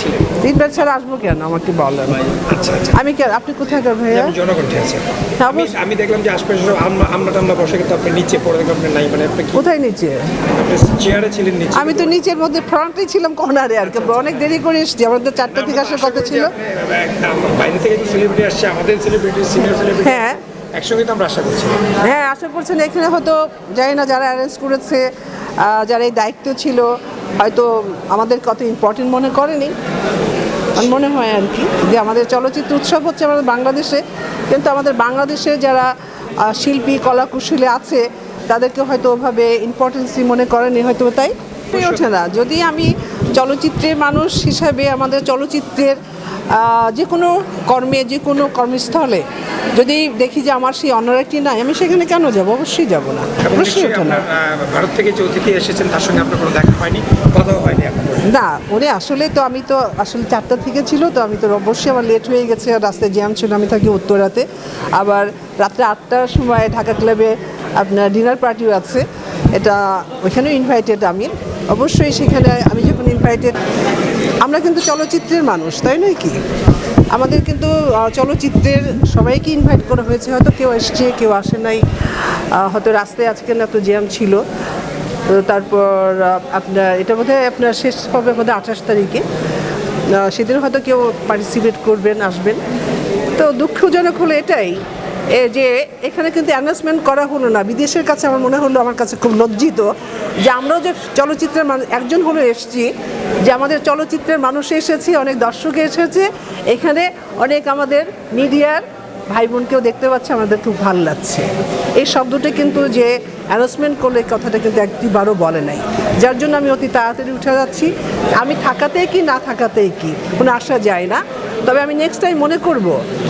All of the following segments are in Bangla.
ছিলেন তিনবার ছাড়া আসব কেন? আমাকে বলেন। আচ্ছা আচ্ছা। আমি কে আপনি কোথাকার ভাইয়া? আমি জনগণকে আছে। আমি আমি দেখলাম যে আশপাশে সব আমরা আমরা টামলা বসে কিন্তু আপনি নিচে পড়ে দেখলাম আপনি নাই মানে আপনি কোথায় নিচে? চেয়ারে ছিলেন নিচে। আমি তো নিচের মধ্যে ফ্রন্টে ছিলাম কর্নারে আর কি। অনেক দেরি করে এসেছি। আমাদের চারটা থেকে আসার কথা ছিল। বাইরে থেকে তো সেলিব্রিটি আসছে আমাদের সেলিব্রিটি সিনিয়র সেলিব্রিটি হ্যাঁ। একসঙ্গে তো আমরা আশা করছি। হ্যাঁ আশা করছেন। এখানে হয়তো জানি না যারা অ্যারেঞ্জ করেছে যারা এই দায়িত্ব ছিল হয়তো আমাদের কত ইম্পর্টেন্ট মনে করেনি। মনে হয় আর কি যে আমাদের চলচ্চিত্র উৎসব হচ্ছে আমাদের বাংলাদেশে। কিন্তু আমাদের বাংলাদেশে যারা শিল্পী কলাকুশলী আছে তাদেরকে হয়তো ওভাবে ইম্পর্টেন্সই মনে করেনি হয়তো তাই ওঠে না। যদি আমি চলচ্চিত্রের মানুষ হিসাবে আমাদের চলচ্চিত্রের যে কোনো কর্মে যে কোনো কর্মস্থলে যদি দেখি যে আমার সেই অনারাটি নাই আমি সেখানে কেন যাব? অবশ্যই যাব না। অবশ্যই ওঠে না। ভারত থেকে যে অতিথি এসেছেন তার সঙ্গে আপনার কোনো দেখা হয়নি? কথাও হয়নি না ওরে আসলে তো আমি তো আসলে চারটা থেকে ছিল তো আমি তো অবশ্যই আমার লেট হয়ে গেছে রাস্তায় জ্যাম ছিল আমি থাকি উত্তরাতে। আবার রাত্রে আটটার সময় ঢাকা ক্লাবে আপনার ডিনার পার্টিও আছে এটা ওইখানেও ইনভাইটেড আমি। অবশ্যই সেখানে আমি যখন ইনভাইটেড আমরা কিন্তু চলচ্চিত্রের মানুষ তাই নয়? কি? আমাদের কিন্তু চলচ্চিত্রের সবাইকে ইনভাইট করা হয়েছে। হয়তো কেউ এসছে, কেউ আসে নাই। হয়তো রাস্তায় আজকে না তো জ্যাম ছিল। তো তারপর আপনার, এটা বোধহয় আপনার শেষ হবে বোধহয় আঠাশ তারিখে। সেদিন হয়তো কেউ পার্টিসিপেট করবেন, আসবেন। তো দুঃখজনক হলো এটাই। যে এখানে কিন্তু অ্যানাউন্সমেন্ট করা হলো না। বিদেশের কাছে আমার মনে হলো, আমার কাছে খুব লজ্জিত যে আমরাও যে চলচ্চিত্রের মানুষ একজন হলো এসছি, যে আমাদের চলচ্চিত্রের মানুষ এসেছে, অনেক দর্শক এসেছে। এখানে অনেক আমাদের মিডিয়ার ভাই বোনকেও দেখতে পাচ্ছে, আমাদের খুব ভালো লাগছে। এই শব্দটা কিন্তু যে অ্যানাউন্সমেন্ট করলে কথাটা কিন্তু একটিবারও বলে নাই। যার জন্য আমি অতি তাড়াতাড়ি উঠে যাচ্ছি। আমি থাকাতেই কি, না থাকাতেই কি? কোনো আসা যায় না। তবে আমি নেক্সট টাইম মনে করব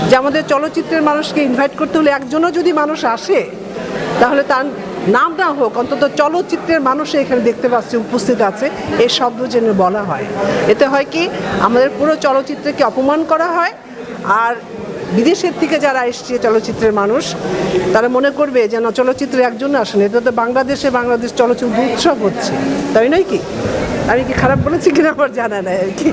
যে আমাদের চলচ্চিত্রের মানুষকে ইনভাইট করতে হলে একজনও যদি মানুষ আসে, তাহলে তার নাম না হোক, অন্তত চলচ্চিত্রের মানুষ এখানে দেখতে পাচ্ছে, উপস্থিত আছে। এই শব্দ যেন বলা হয়। এতে হয় কি, আমাদের পুরো চলচ্চিত্রকে অপমান করা হয়, আর বিদেশের থেকে যারা এসছে চলচ্চিত্রের মানুষ, তারা মনে করবে যেন চলচ্চিত্রে একজন আসেন। এটা তো বাংলাদেশে বাংলাদেশ চলচ্চিত্র উৎসব হচ্ছে। তাই নয় কি? আমি কি খারাপ বলেছি কিনা আমার জানা নাই আর কি।